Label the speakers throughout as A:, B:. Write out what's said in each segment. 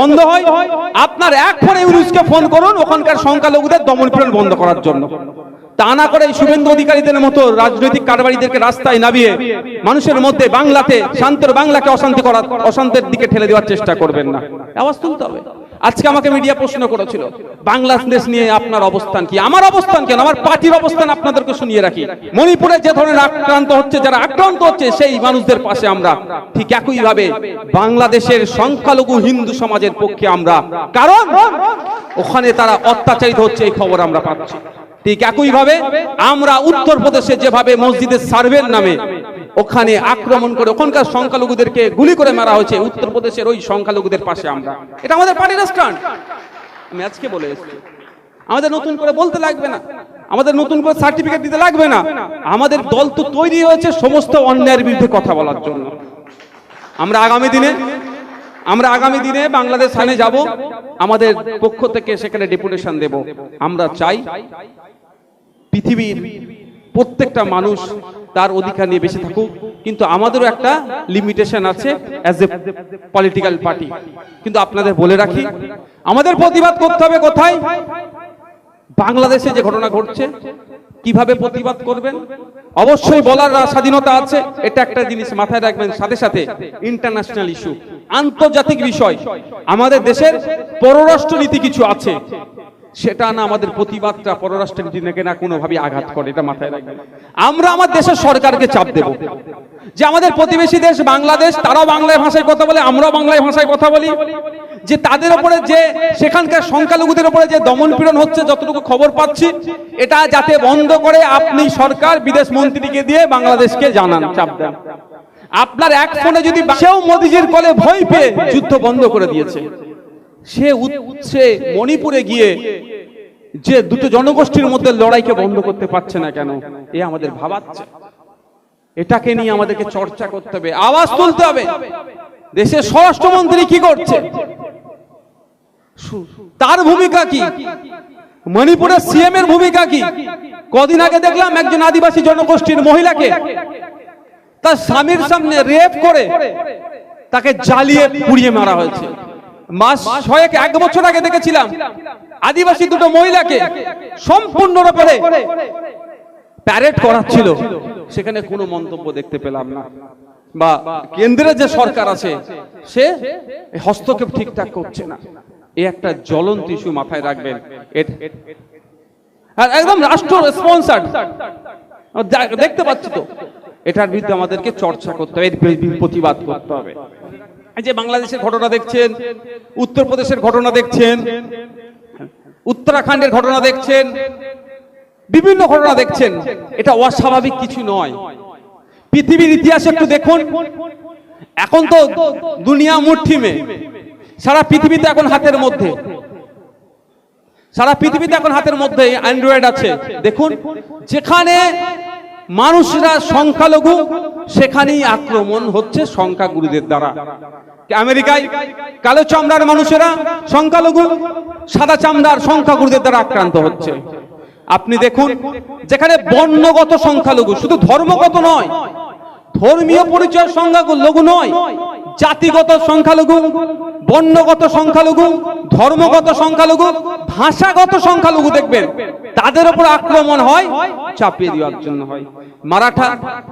A: বন্ধ হয়। আপনার এক ফোনে ইউনুসকে ফোন করুন, ওখানকার সংখ্যালঘুদের দমন পীড়ন বন্ধ করার জন্য। তা না করে শুভেন্দু অধিকারীদের মতো রাজনৈতিক কারবারীদেরকে রাস্তায় নামিয়ে মানুষের মধ্যে বাংলাতে, শান্তর বাংলাকে অশান্তি করা অশান্তের দিকে ঠেলে দেওয়ার চেষ্টা করবেন না। আওয়াজ তুলতে হবে। আজকে আমাকে মিডিয়া প্রশ্ন করেছিল, বাংলাদেশ নিয়ে আপনার অবস্থান কি? আমার অবস্থান কেন? আমার পার্টির অবস্থান আপনাদেরকে শুনিয়ে রাখি। মণিপুরে যে ধরনের আক্রান্ত হচ্ছে, যারা আক্রান্ত হচ্ছে, সেই মানুষদের পাশে আমরা ঠিক একই ভাবে বাংলাদেশের সংখ্যালঘু হিন্দু সমাজের পক্ষে আমরা, কারণ ওখানে তারা অত্যাচারিত হচ্ছে, এই খবর আমরা পাচ্ছি। ঠিক একই ভাবে আমরা উত্তরপ্রদেশে যেভাবে মসজিদের সার্ভের নামে ওখানে আক্রমণ করে ওখানকার সংখ্যালঘুদেরকে গুলি করে মারা হয়েছে উত্তরপ্রদেশের ওই সংখ্যালঘুদের পাশে আমরা। এটা আমাদের পার্টির স্ট্যান্ড। আমি আজকে বলে এসেছি। আমাদের নতুন করে বলতে লাগবে না। আমাদের নতুন করে সার্টিফিকেট দিতে লাগবে না। আমাদের দল তো তৈরি হয়েছে সমস্ত অন্যায়ের বিরুদ্ধে কথা বলার জন্য। আমরা আগামী দিনে, আমরা আগামী দিনে বাংলাদেশ সামনে যাব। আমাদের পক্ষ থেকে সেখানে ডেপুটেশন দেব। আমরা চাই পৃথিবীর প্রত্যেকটা মানুষ তার অধিকার নিয়ে বেঁচে থাকুক। কিন্তু আমাদেরও একটা লিমিটেশন আছে অ্যাজ এ পলিটিক্যাল পার্টি কিন্তু আপনাদের বলে রাখি, আমাদের প্রতিবাদ করতে হবে কোথায়? বাংলাদেশে যে ঘটনা ঘটছে, কীভাবে প্রতিবাদ করবেন? অবশ্যই বলার স্বাধীনতা আছে, এটা একটা জিনিস মাথায় রাখবেন। সাথে সাথে ইন্টারন্যাশনাল ইস্যু আন্তর্জাতিক বিষয়, আমাদের দেশের পররাষ্ট্র নীতি কিছু আছে। সেটা না আমাদের প্রতিবাদটা পররাষ্ট্র না কোনোভাবে আঘাত করে, এটা মাথায় রাখবেন। আমরা আমার দেশের সরকারকে চাপ দেব। যে আমাদের প্রতিবেশী দেশ বাংলাদেশ, তারাও বাংলায় ভাষায় কথা বলে, আমরাও বাংলায় ভাষায় কথা বলি। যে তাদের উপরে যে সেখানকার সংখ্যালঘুদের উপরে যে দমন পীড়ন হচ্ছে, যতটুকু খবর পাচ্ছি, এটা যাতে বন্ধ করে আপনি সরকার, বিদেশ মন্ত্রীকে দিয়ে বাংলাদেশকে জানান, চাপ দেন। আপনার এক ফোনে যদি সেও মোদিজির কলে ভয় পেয়ে যুদ্ধ বন্ধ করে দিয়েছে। সে উত- সে মণিপুরে গিয়ে যে দুটো জনগোষ্ঠীর মধ্যে লড়াইকে বন্ধ করতে পারছে না কেন, এ আমাদের ভাবাচ্ছে। এটাকে নিয়ে আমাদেরকে চর্চা করতে হবে, আওয়াজ তুলতে হবে। দেশের স্বরাষ্ট্রমন্ত্রী কি করছে? তার ভূমিকা কি? মণিপুরের সিএম এর ভূমিকা কি? কদিন আগে দেখলাম একজন আদিবাসী জনগোষ্ঠীর মহিলাকে তার স্বামীর সামনে রেপ করে তাকে জ্বালিয়ে পুড়িয়ে মারা হয়েছে। মাস ছয়েক, এক বছর আগে দেখেছিলাম। আদিবাসী দুটো মহিলাকে সম্পূর্ণ ব্যাপারে প্যারেড করাচ্ছিল। সেখানে কোনো মন্তব্য দেখতে পেলাম না। বা কেন্দ্রের যে সরকার আছে, সে হস্তক্ষেপ ঠিকঠাক করছে না। এই একটা জ্বলন্ত ইস্যু মাথায় রাখবেন। আর একদম রাষ্ট্র স্পন্সার দেখতে পাচ্ছি তো, এটার বিরুদ্ধে আমাদেরকে চর্চা করতে হবে, এর প্রতিবাদ করতে হবে। যে বাংলাদেশের ঘটনা দেখছেন, উত্তরপ্রদেশের ঘটনা দেখছেন, উত্তরাখণ্ডের ঘটনা দেখছেন, বিভিন্ন ঘটনা দেখছেন, এটা অস্বাভাবিক কিছু নয়। পৃথিবীর ইতিহাস একটু দেখুন, এখন তো দুনিয়া মুঠিমে সারা পৃথিবীতে এখন হাতের মধ্যে। সারা পৃথিবীতে এখন হাতের মধ্যে অ্যান্ড্রয়েড আছে। দেখুন, যেখানে মানুষরা সংখ্যালঘু, সেখানেই আক্রমণ হচ্ছে সংখ্যাগুরুদের দ্বারা। আমেরিকায়? কালো চামড়ার মানুষেরা সংখ্যালঘু, সাদা চামড়ার সংখ্যাগুরুদের দ্বারা আক্রান্ত হচ্ছে। আপনি দেখুন, যেখানে বর্ণগত সংখ্যালঘু, শুধু ধর্মগত নয়, ধর্মীয় পরিচয় সংখ্যা সংখ্যালঘু নয় জাতিগত সংখ্যালঘু, বর্ণগত সংখ্যালঘু, ধর্মগত সংখ্যালঘু, ভাষাগত সংখ্যালঘু দেখবেন, তাদের উপর আক্রমণ হয়, চাপিয়ে দেওয়ার জন্য হয়। মারাঠা,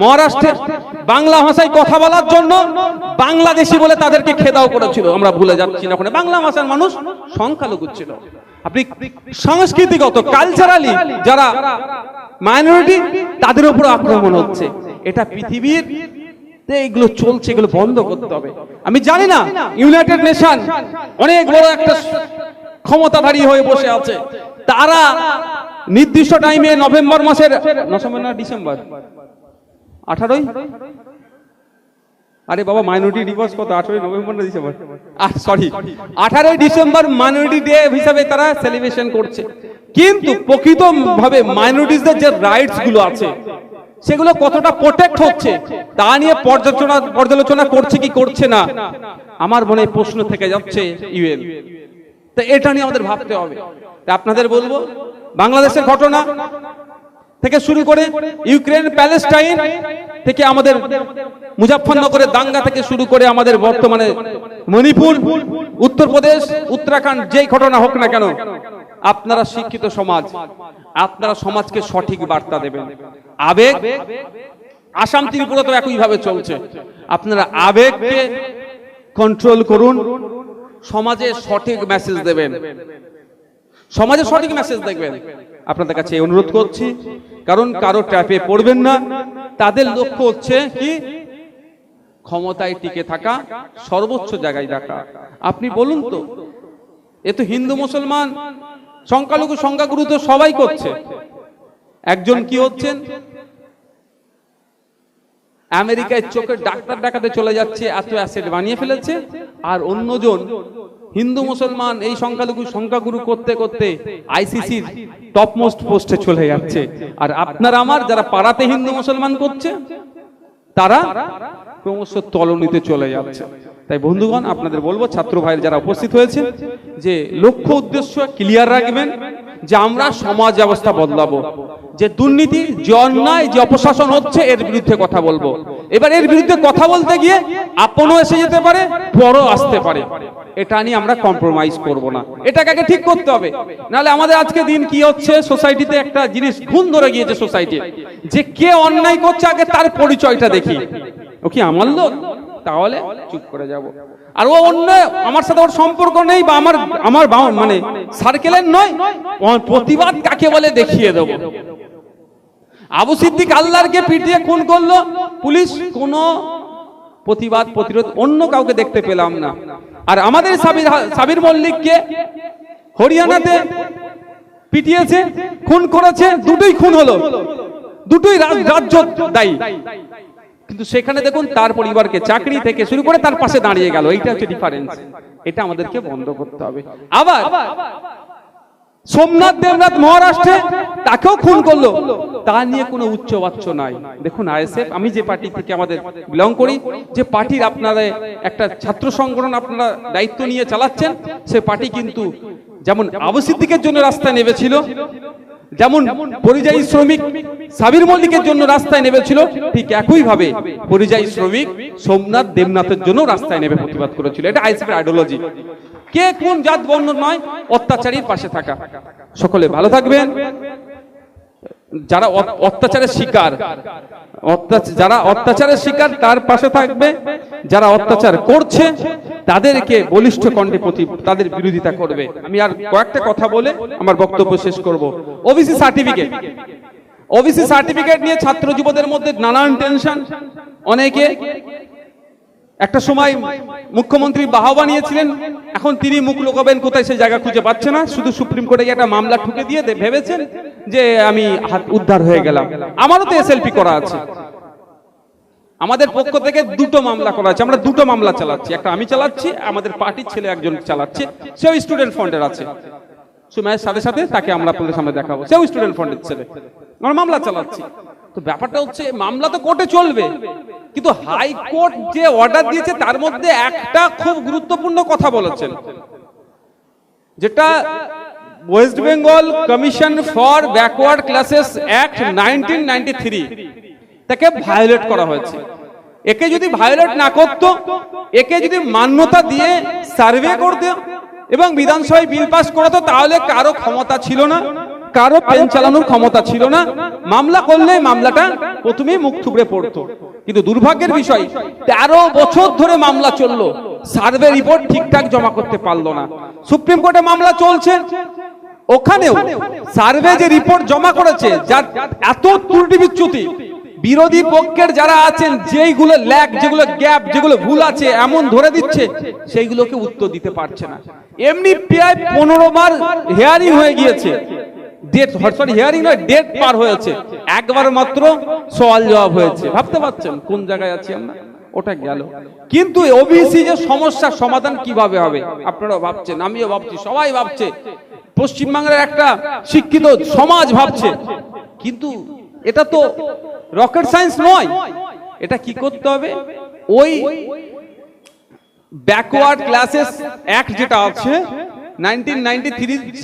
A: মহারাষ্ট্রের বাংলা ভাষায় কথা বলার জন্য বাংলাদেশি বলে তাদেরকে খেদাও করেছিল। আমরা ভুলে যাচ্ছি না ওখানে বাংলা ভাষার মানুষ সংখ্যালঘু ছিল। আপনি সংস্কৃতিগত কালচারালি যারা মাইনরিটি তাদের উপর আক্রমণ হচ্ছে। এটা পৃথিবীর তে এগুলো চলছে, এগুলো বন্ধ করতে হবে। আমি জানি না ইউনাইটেড নেশন অনেক বড় একটা ক্ষমতাধারী হয়ে বসে আছে। তারা নির্দিষ্ট টাইমে নভেম্বর মাসের নভেম্বর না ডিসেম্বর আঠারোই? আরে বাবা মাইনরিটি দিবস কত? আঠারোই নভেম্বর না ডিসেম্বর সরি আঠারোই ডিসেম্বর মাইনরিটি ডে হিসাবে তারা সেলিব্রেশন করছে। কিন্তু প্রকৃত ভাবে মাইনরিটিসদের যে রাইটসগুলো আছে সেগুলো কতটা প্রোটেক্ট হচ্ছে, তা নিয়ে পর্যালোচনা পর্যালোচনা করছে কি করছে না, আমার মনে প্রশ্ন থেকে যাচ্ছে ইউএন। তো এটা নিয়ে আমাদের ভাবতে হবে। আপনাদের বলব, বাংলাদেশের ঘটনা থেকে শুরু করে ইউক্রেন, প্যালেস্টাইন থেকে আমাদের মুজাফফরনগরের দাঙ্গা থেকে শুরু করে আমাদের বর্তমানে মণিপুর, উত্তরপ্রদেশ, উত্তরাখণ্ড, যেই ঘটনা হোক না কেন, আপনারা শিক্ষিত সমাজ, আপনারা সমাজকে সঠিক বার্তা দেবেন। আবেগ আসাম ত্রিপুরা তো একইভাবে চলছে। আপনারা আবেগকে কন্ট্রোল করুন সমাজে সঠিক মেসেজ দেবেন। সমাজে সঠিক মেসেজ দেখবেন আপনাদের কাছে অনুরোধ করছি কারণ কারও ট্র্যাপে পড়বেন না। তাদের লক্ষ্য হচ্ছে কি? ক্ষমতায় টিকে থাকা সর্বোচ্চ জায়গায় রাখা। আপনি বলুন তো এ তো হিন্দু মুসলমান সংখ্যালঘু সংখ্যাগুরু তো সবাই করছে। একজন কি হচ্ছেন? আমেরিকায় চোখের ডাক্তার ডাকাতে চলে যাচ্ছে এত অ্যাসেট বানিয়ে ফেলেছে। আর অন্যজন হিন্দু মুসলমান এই সংখ্যালঘু সংখ্যাগুরু করতে করতে আইসিসির টপ মোস্ট পোস্টে চলে যাচ্ছে। আর আপনার আমার যারা পাড়াতে হিন্দু মুসলমান করছে তারা ক্রমশ তলনিতে চলে যাচ্ছে। তাই বন্ধুগণ, আপনাদের বলব, ছাত্র ভাইয়ের যারা উপস্থিত হয়েছে যে লক্ষ্য উদ্দেশ্য ক্লিয়ার রাখবেন, যে আমরা সমাজ ব্যবস্থা বদলাবো, যে দুর্নীতি, যে অন্যায়, যে অপশাসন হচ্ছে, এর বিরুদ্ধে কথা বলব। এবার এর বিরুদ্ধে কথা বলতে গিয়ে আপনও এসে যেতে পারে বড় আসতে পারে। এটা নিয়ে আমরা কম্প্রোমাইজ করব না। এটাকে আগে ঠিক করতে হবে। নাহলে আমাদের আজকে দিন কি হচ্ছে সোসাইটিতে একটা জিনিস ঘুণ ধরে গিয়েছে সোসাইটি যে কে অন্যায় করছে, আগে তার পরিচয়টা দেখি। ও কি আমার লোক? তাহলে চুপ করে যাব। আর ও অন্য আমার সাথে ওর সম্পর্ক নেই বা আমার আমার মানে সার্কেলের নয় প্রতিবাদ কাকে বলে দেখিয়ে দেবো। আবু সিদ্দিক আল্লাহরকে পিটিয়ে খুন করল, পুলিশ কোনো প্রতিবাদ, প্রতিরোধ অন্য কাউকে দেখতে পেলাম না। আর আমাদের সাবির সাবির মল্লিককে হরিয়ানাতে পিটিয়েছে, খুন করেছে, দুটোই খুন হলো। দুটোই রাজ- রাজ্য দায়ী। কিন্তু সেখানে দেখুন তার পরিবারকে চাকরি থেকে শুরু করে তার পাশে দাঁড়িয়ে গেল। এইটা হচ্ছে ডিফারেন্স এটা আমাদেরকে বন্ধ করতে হবে। আবার সোমনাথ দেবনাথ মহারাষ্ট্রে তাকেও খুন করল। তা নিয়ে কোনো উচ্চবাচ্য নাই। দেখুন আইএসএফ, আমি যে পার্টি থেকে আমাদের বিলং করি, যে পার্টির আপনারা একটা ছাত্র সংগঠন আপনারা দায়িত্ব নিয়ে চালাচ্ছেন, সে পার্টি কিন্তু যেমন আবু সিদ্দিকের জন্য রাস্তায় নেমেছিল যেমন পরিযায়ী শ্রমিক সাবির মল্লিকের জন্য রাস্তায় নেমেছিল ঠিক একই ভাবে পরিযায়ী শ্রমিক সোমনাথ দেবনাথের জন্য রাস্তায় নেমে প্রতিবাদ করেছিল। এটা আইএসএফ আইডিওলজি কে কোন জাত বর্ণ নয় অত্যাচারীর পাশে থাকা। সকলে ভালো থাকবেন। যারা অত্যাচারের শিকার যারা অত্যাচারের শিকার তার পাশে থাকবে। যারা অত্যাচার করছে তাদেরকে বলিষ্ঠ কণ্ঠে প্রতি তাদের বিরোধিতা করবে। আমি আর কয়েকটা কথা বলে আমার বক্তব্য শেষ করব। ওবিসি সার্টিফিকেট ওবিসি সার্টিফিকেট নিয়ে ছাত্র যুবদের মধ্যে নানান টেনশন অনেকে একটা সময় মুখ্যমন্ত্রী বাহবা নিয়েছিলেন, এখন তিনি মুখ লোকাবেন, কোথায় সেই জায়গা খুঁজে পাচ্ছে না। শুধু সুপ্রিম কোর্টে একটা মামলা ঠুকে দিয়ে ভেবেছেন যে আমি হাত উদ্ধার হয়ে গেলাম। আমারও তো এসএলপি করা আছে। আমাদের পক্ষ থেকে দুটো মামলা করা আছে আমরা দুটো মামলা চালাচ্ছি। একটা আমি চালাচ্ছি, আমাদের পার্টির ছেলে একজন চালাচ্ছে। সেও স্টুডেন্ট ফন্ডের আছে। সময়ের সাথে সাথে তাকে আমরা আপনাদের সামনে দেখাবো। সেও স্টুডেন্ট ফন্ডের ছেলে। আমরা মামলা চালাচ্ছি। তো ব্যাপারটা হচ্ছে, মামলা তো কোর্টে চলবে। কিন্তু হাইকোর্ট যে অর্ডার দিয়েছে, তার মধ্যে একটা খুব গুরুত্বপূর্ণ কথা বলেছেন। যেটা West Bengal commission for backward classes act nineteen তাকে ভায়োলেট করা হয়েছে। একে যদি ভায়োলেট না করত একে যদি মান্যতা দিয়ে সার্ভে করত এবং বিধানসভায় বিল পাস করাতো তাহলে কারও ক্ষমতা ছিল না। কারও পেন চালানোর ক্ষমতা ছিল না। মামলা করলে মামলাটা প্রথমেই মুখ থুবড়ে পড়তো। কিন্তু দুর্ভাগ্যের বিষয় তেরো বছর ধরে মামলা চলল। সার্ভে রিপোর্ট ঠিকঠাক জমা করতে পারল না। সুপ্রিম কোর্টে মামলা চলছে। ওখানেও সার্ভে যে রিপোর্ট জমা করেছে যার এত ত্রুটি বিচ্যুতি বিরোধী পক্ষের যারা আছেন, যেইগুলো ল্যাক যেগুলো গ্যাপ, যেগুলো ভুল আছে, এমন ধরে দিচ্ছে, সেইগুলোকে উত্তর দিতে পারছে না। এমনি প্রায় পনেরো বার হেয়ারিং হয়ে গিয়েছে। ডেট সরি হিয়ারিং ডেট পার হয়েছে। একবার মাত্র সওয়াল জবাব হয়েছে। ভাবতে পারছেন কোন জায়গায় আমরা? কিন্তু ওবিসি যে সমস্যার সমাধান কীভাবে হবে? আপনারা ভাবছেন, আমিও ভাবছি, সবাই ভাবছে। পশ্চিমবাংলার একটা শিক্ষিত সমাজ ভাবছে। কিন্তু এটা তো রকেট সায়েন্স নয়। এটা কি করতে হবে? ওই ব্যাকওয়ার্ড ক্লাসেস অ্যাক্ট যেটা আছে নাইনটিন নাইনটি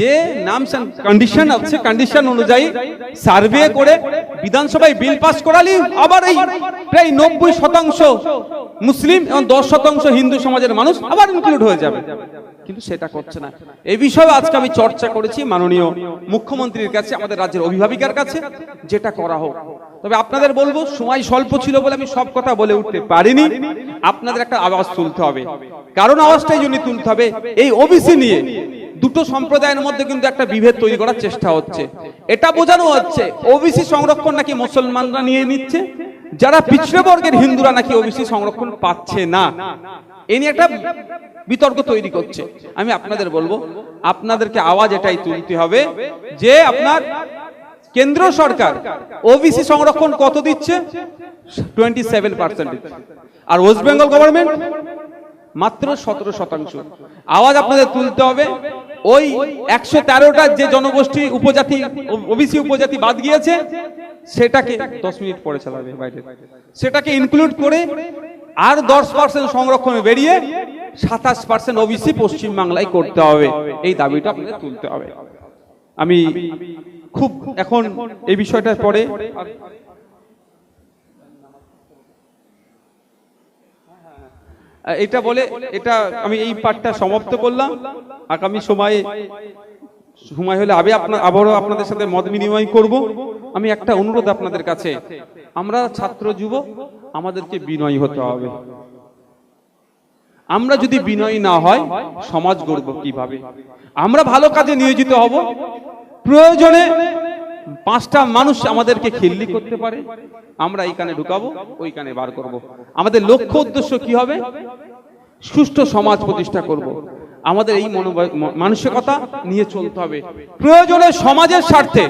A: যে নামস কন্ডিশন আছে কন্ডিশন অনুযায়ী সার্ভে করে বিধানসভায় বিল পাস করালি আবার এই প্রায় নব্বই শতাংশ মুসলিম এবং দশ শতাংশ হিন্দু সমাজের মানুষ আবার ইনক্লুড হয়ে যাবে। কিন্তু সেটা করছে না। এই বিষয়ে আজকে আমি চর্চা করেছি মাননীয় মুখ্যমন্ত্রীর কাছে, আমাদের রাজ্যের অভিভাবিকার কাছে, যেটা করা হোক। তবে আপনাদের বলব, সময় স্বল্প ছিল বলে আমি সব কথা বলে উঠতে পারিনি। আপনাদের একটা আওয়াজ তুলতে হবে। কারণ আওয়াজটাই জন্য তুলতে হবে, এই ওবিসি নিয়ে দুটো সম্প্রদায়ের মধ্যে কিন্তু একটা বিভেদ তৈরি করার চেষ্টা হচ্ছে। এটা বোঝানো হচ্ছে ওবিসি সংরক্ষণ নাকি মুসলমানরা নিয়ে নিচ্ছে? যারা পিছড়ে বর্গের হিন্দুরা নাকি ওবিসি সংরক্ষণ পাচ্ছে না, এ নিয়ে একটা বিতর্ক তৈরি করছে। আমি আপনাদের বলব, আপনাদেরকে আওয়াজ এটাই তুলতে হবে যে আপনার কেন্দ্র সরকার ওবিসি সংরক্ষণ কত দিচ্ছে? টোয়েন্টি সেভেন পার্সেন্ট আর ওয়েস্ট বেঙ্গল গভর্নমেন্ট মাত্র সতেরো শতাংশ। আওয়াজ আপনাদের তুলতে হবে। ওই একশো তেরোটা যে জনগোষ্ঠী উপজাতি, ওবিসি উপজাতি বাদ গিয়েছে, সেটাকে দশ মিনিট পরে চালাবে বাইরে। সেটাকে ইনক্লুড করে আর দশ পার্সেন্ট সংরক্ষণ বেরিয়ে সাতাশ পার্সেন্ট ওবিসি পশ্চিমবাংলায় করতে হবে। এই দাবিটা আপনাদের তুলতে হবে। আমি খুব এখন এই বিষয়টার পরে এটা বলে, এটা আমি এই পাঠটা সমাপ্ত করলাম। আগামী সময়ে সময় হলে আমি আপনার আবারও আপনাদের সাথে মত বিনিময় করব। আমি একটা অনুরোধ আপনাদের কাছে। আমরা ছাত্র যুব, আমাদেরকে বিনয়ী হতে হবে। আমরা যদি বিনয় না হয়, সমাজ গড়ব কীভাবে? আমরা ভালো কাজে নিয়োজিত হব। প্রয়োজনে পাঁচটা মানুষ আমাদেরকে খিল্লি করতে পারে, আমরা এইখানে ঢুকাবো, ওইখানে বার করব। আমাদের লক্ষ্য উদ্দেশ্য কি হবে? সুষ্ঠু সমাজ প্রতিষ্ঠা করব। আমাদের এই মানসিকতা নিয়ে চলতে হবে। প্রয়োজনে সমাজের স্বার্থে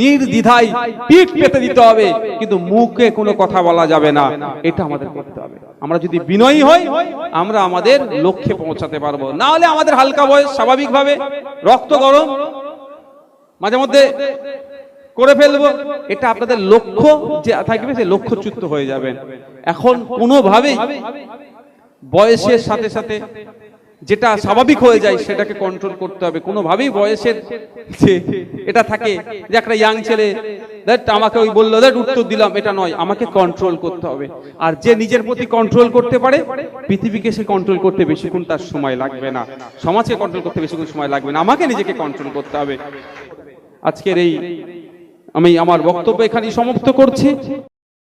A: নির্দ্বিধায় পিঠ পেতে দিতে হবে, কিন্তু মুখে কোনো কথা বলা যাবে না। এটা আমাদের করতে হবে। আমরা যদি বিনয়ী হই, আমরা আমাদের লক্ষ্যে পৌঁছাতে পারব। না হলে আমাদের হালকা বয়স, স্বাভাবিকভাবে রক্ত গরম। মাঝে মধ্যে করে ফেলব। এটা আপনাদের লক্ষ্য যে থাকবে সে লক্ষ্যচ্যুত হয়ে যাবেন এখন কোনোভাবেই বয়সের সাথে সাথে যেটা স্বাভাবিক হয়ে যায়, সেটাকে কন্ট্রোল করতে হবে। কোনোভাবেই বয়সের যে এটা থাকে, যে একটা ইয়াং ছেলে দ্যাট আমাকে ওই বলল দ্যাট উত্তর দিলাম, এটা নয়, আমাকে কন্ট্রোল করতে হবে। আর যে নিজের প্রতি কন্ট্রোল করতে পারে, পৃথিবীকে সে কন্ট্রোল করতে বেশিক্ষণ তার সময় লাগবে না। সমাজকে কন্ট্রোল করতে বেশিক্ষণ সময় লাগবে না। আমাকে নিজেকে কন্ট্রোল করতে হবে। আজকের এই আমি আমার বক্তব্য এখানেই সমাপ্ত করছি।